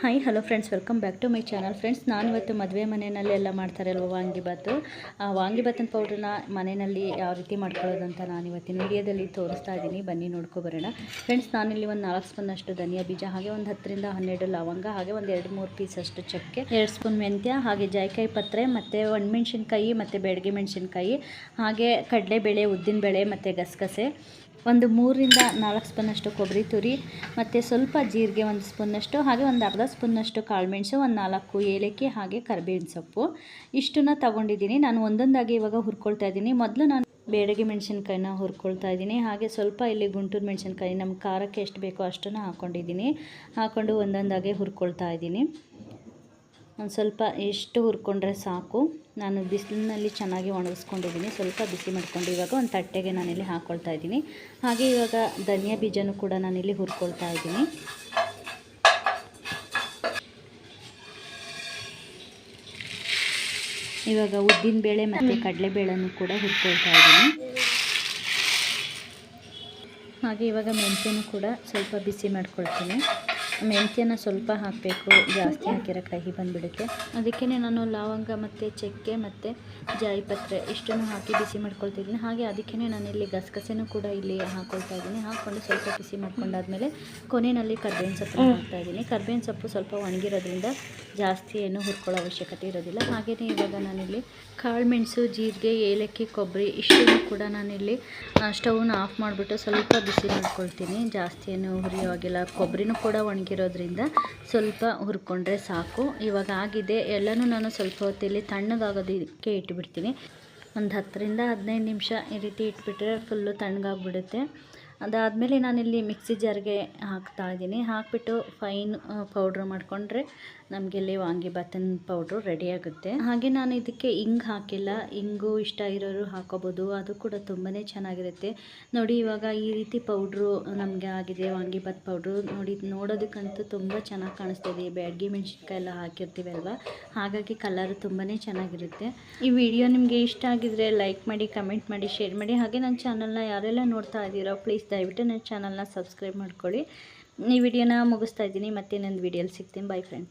Hi hello friends welcome back to my channel friends ನಾನು ಇವತ್ತು ಮದುವೆ ಮನೆಯಲ್ಲಿ ಎಲ್ಲ ಮಾಡ್ತಾರೆ ಅಲ್ವ ವಾಂಗಿಬಾತು ಆ ವಾಂಗಿಬಾತಿನ ಪೌಡ್ರನ್ನ ಮನೆಯಲ್ಲಿ ಯಾವ ರೀತಿ ಮಾಡ್ಕೊಳ್ಳೋದು ಅಂತ ನಾನು ಇವತ್ತಿನ ವಿಡಿಯೋದಲ್ಲಿ ತೋರಿಸ್ತಾ ಇದ್ದೀನಿ. ಬನ್ನಿ ನೋಡ್ಕೊ ಬರೋಣ. ಫ್ರೆಂಡ್ಸ್ ನಾನಿಲ್ಲಿ ಒಂದು ನಾಲ್ಕು ಸ್ಪೂನ್ ಅಷ್ಟು ಧನಿಯಾ ಬೀಜ, ಹಾಗೆ ಒಂದು ಹತ್ತರಿಂದ ಹನ್ನೆರಡು ಲವಂಗ, ಹಾಗೆ ಒಂದು ಎರಡು ಮೂರು ಪೀಸ್ ಅಷ್ಟು ಚಕ್ಕೆ, ಎರಡು ಸ್ಪೂನ್ ಮೆಂತ್ಯ, ಹಾಗೆ ಜಾಯಿಕಾಯಿ ಪತ್ರೆ, ಮತ್ತು ಒಣಮೆಣ್ಸಿನ್ಕಾಯಿ ಮತ್ತು ಬೆಳಗ್ಗೆ ಮೆಣಸಿನ್ಕಾಯಿ, ಹಾಗೆ ಕಡಲೆಬೇಳೆ, ಉದ್ದಿನಬೇಳೆ, ಮತ್ತು ಗಸಗಸೆ. ಒಂದು ಮೂರರಿಂದ ನಾಲ್ಕು ಸ್ಪೂನಷ್ಟು ಕೊಬ್ಬರಿ ತುರಿ, ಮತ್ತು ಸ್ವಲ್ಪ ಜೀರಿಗೆ ಒಂದು ಸ್ಪೂನಷ್ಟು, ಹಾಗೆ ಒಂದು ಅರ್ಧ ಸ್ಪೂನಷ್ಟು ಕಾಳುಮೆಣಸು ಒಂದು ನಾಲ್ಕು ಏಲಕ್ಕಿ, ಹಾಗೆ ಕರಿಬೇವಿನ ಸೊಪ್ಪು. ಇಷ್ಟನ್ನ ತಗೊಂಡಿದ್ದೀನಿ. ನಾನು ಒಂದೊಂದಾಗಿ ಇವಾಗ ಹುರ್ಕೊಳ್ತಾ ಇದ್ದೀನಿ. ಮೊದಲು ನಾನು ಬೇಡಗೆ ಮೆಣಸಿನ್ಕಾಯಿನ ಹುರ್ಕೊಳ್ತಾ ಇದ್ದೀನಿ. ಹಾಗೆ ಸ್ವಲ್ಪ ಇಲ್ಲಿ ಗುಂಟೂರು ಮೆಣಸಿನ್ಕಾಯಿ, ನಮ್ಮ ಖಾರಕ್ಕೆ ಎಷ್ಟು ಬೇಕೋ ಅಷ್ಟನ್ನು ಹಾಕ್ಕೊಂಡಿದ್ದೀನಿ ಹಾಕ್ಕೊಂಡು ಒಂದೊಂದಾಗೆ ಹುರ್ಕೊಳ್ತಾ ಇದ್ದೀನಿ. ಒಂದು ಸ್ವಲ್ಪ ಎಷ್ಟು ಹುರ್ಕೊಂಡ್ರೆ ಸಾಕು, ನಾನು ಬಿಸಿಲಿನಲ್ಲಿ ಚೆನ್ನಾಗಿ ಒಣಗಿಸ್ಕೊಂಡಿದ್ದೀನಿ. ಸ್ವಲ್ಪ ಬಿಸಿ ಮಾಡ್ಕೊಂಡು ಇವಾಗ ಒಂದು ತಟ್ಟೆಗೆ ನಾನಿಲ್ಲಿ ಹಾಕ್ಕೊಳ್ತಾ ಇದ್ದೀನಿ. ಹಾಗೆ ಇವಾಗ ಧನಿಯಾ ಬೀಜನೂ ಕೂಡ ನಾನಿಲ್ಲಿ ಹುರ್ಕೊಳ್ತಾ ಇದ್ದೀನಿ. ಇವಾಗ ಉದ್ದಿನ ಬೇಳೆ ಮತ್ತು ಕಡಲೆಬೇಳೆನೂ ಕೂಡ ಹುರ್ಕೊಳ್ತಾ ಇದ್ದೀನಿ. ಹಾಗೆ ಇವಾಗ ಮೆಂತ್ಯನೂ ಕೂಡ ಸ್ವಲ್ಪ ಬಿಸಿ ಮಾಡ್ಕೊಳ್ತೀನಿ. ಮೆಂತ್ಯನ ಸ್ವಲ್ಪ ಹಾಕಬೇಕು ಜಾಸ್ತಿ ಹಾಕಿರೋ ಕಹಿ ಬಂದುಬಿಡುತ್ತೆ ಅದಕ್ಕೇ ನಾನು ಲವಂಗ ಮತ್ತು ಚಕ್ಕೆ ಮತ್ತು ಜಾಯಿಪತ್ರೆ ಇಷ್ಟನ್ನು ಹಾಕಿ ಬಿಸಿ ಮಾಡ್ಕೊಳ್ತಿದ್ದೀನಿ ಹಾಗೆ ಅದಕ್ಕೇ ನಾನಿಲ್ಲಿ ಗಸಗಸೆನೂ ಕೂಡ ಇಲ್ಲಿ ಹಾಕ್ಕೊಳ್ತಾ ಇದ್ದೀನಿ. ಹಾಕ್ಕೊಂಡು ಸ್ವಲ್ಪ ಬಿಸಿ ಮಾಡ್ಕೊಂಡಾದ್ಮೇಲೆ ಕೊನೆಯಲ್ಲಿ ಕರ್ಬೇವಿನ ಸೊಪ್ಪು ಹಾಕ್ತಾ ಇದ್ದೀನಿ. ಕರ್ಬೇವಿನ ಸೊಪ್ಪು ಸ್ವಲ್ಪ ಒಣಗಿರೋದ್ರಿಂದ ಜಾಸ್ತಿ ಏನು ಹುರ್ಕೊಳ್ಳೋ ಅವಶ್ಯಕತೆ ಇರೋದಿಲ್ಲ. ಹಾಗೆಯೇ ಇವಾಗ ನಾನಿಲ್ಲಿ ಕಾಳುಮೆಣಸು ಜೀರಿಗೆ ಏಲಕ್ಕಿ ಕೊಬ್ಬರಿ ಇಷ್ಟನ್ನು ಕೂಡ ನಾನಿಲ್ಲಿ ಸ್ಟವ್ನ ಆಫ್ ಮಾಡಿಬಿಟ್ಟು ಸ್ವಲ್ಪ ಬಿಸಿ ಮಾಡ್ಕೊಳ್ತೀನಿ. ಜಾಸ್ತಿ ಏನು ಹುರಿಯೋವಾಗಿಲ್ಲ ಕೊಬ್ಬರಿನೂ ಕೂಡ ಒಣಗಿರೋದ್ರಿಂದ ಸ್ವಲ್ಪ ಹುರ್ಕೊಂಡ್ರೆ ಸಾಕು. ಇವಾಗ ಆಗಿದೆ. ಎಲ್ಲನೂ ನಾನು ಸ್ವಲ್ಪ ಹೊತ್ತಲ್ಲಿ ತಣ್ಣಗಾಗೋದಕ್ಕೆ ಇಟ್ಬಿಡ್ತೀನಿ. ಒಂದು ಹತ್ತರಿಂದ ಹದಿನೈದು ನಿಮಿಷ ಈ ರೀತಿ ಇಟ್ಬಿಟ್ರೆ ಫುಲ್ಲು ತಣ್ಣಗಾಗ್ಬಿಡುತ್ತೆ. ಅದಾದಮೇಲೆ ನಾನಿಲ್ಲಿ ಮಿಕ್ಸಿ ಜಾರ್ಗೆ ಹಾಕ್ತಾ ಇದ್ದೀನಿ. ಹಾಕಿಬಿಟ್ಟು ಫೈನ್ ಪೌಡ್ರ್ ಮಾಡಿಕೊಂಡ್ರೆ ನಮಗಿಲ್ಲಿ ವಾಂಗಿಬಾತಿನ ಪೌಡ್ರು ರೆಡಿಯಾಗುತ್ತೆ ಹಾಗೆ ನಾನು ಇದಕ್ಕೆ ಇಂಗು ಹಾಕಿಲ್ಲ. ಇಂಗು ಇಷ್ಟ ಇರೋರು ಹಾಕೋಬೋದು. ಅದು ಕೂಡ ತುಂಬಾ ಚೆನ್ನಾಗಿರುತ್ತೆ. ನೋಡಿ, ಇವಾಗ ಈ ರೀತಿ ಪೌಡ್ರು ನಮಗೆ ಆಗಿದೆ. ವಾಂಗಿಬಾತ್ ಪೌಡ್ರು ನೋಡಿ, ನೋಡೋದಕ್ಕಂತೂ ತುಂಬ ಚೆನ್ನಾಗಿ ಕಾಣಿಸ್ತಾ ಇದೆ. ಬ್ಯಾಡ್ಗಿ ಮೆಣಸಿನ್ಕಾಯಿ ಎಲ್ಲ ಹಾಕಿರ್ತೀವಲ್ವ ಹಾಗಾಗಿ ಕಲರ್ ತುಂಬಾ ಚೆನ್ನಾಗಿರುತ್ತೆ. ಈ ವಿಡಿಯೋ ನಿಮಗೆ ಇಷ್ಟ ಆಗಿದ್ರೆ ಲೈಕ್ ಮಾಡಿ, ಕಮೆಂಟ್ ಮಾಡಿ, ಶೇರ್ ಮಾಡಿ. ಹಾಗೆ ನನ್ನ ಚಾನಲ್ನ ಯಾರೆಲ್ಲ ನೋಡ್ತಾ ಇದ್ದೀರೋ, ಪ್ಲೀಸ್ ದಯವಿಟ್ಟು ನನ್ನ ಚಾನಲ್ನ ಸಬ್ಸ್ಕ್ರೈಬ್ ಮಾಡ್ಕೊಳ್ಳಿ. ಈ ವಿಡಿಯೋನ ಮುಗಿಸ್ತಾ ಇದ್ದೀನಿ. ಮತ್ತೆ ಇನ್ನೊಂದು ವಿಡಿಯೋಲಿ ಸಿಗ್ತೀನಿ. By friends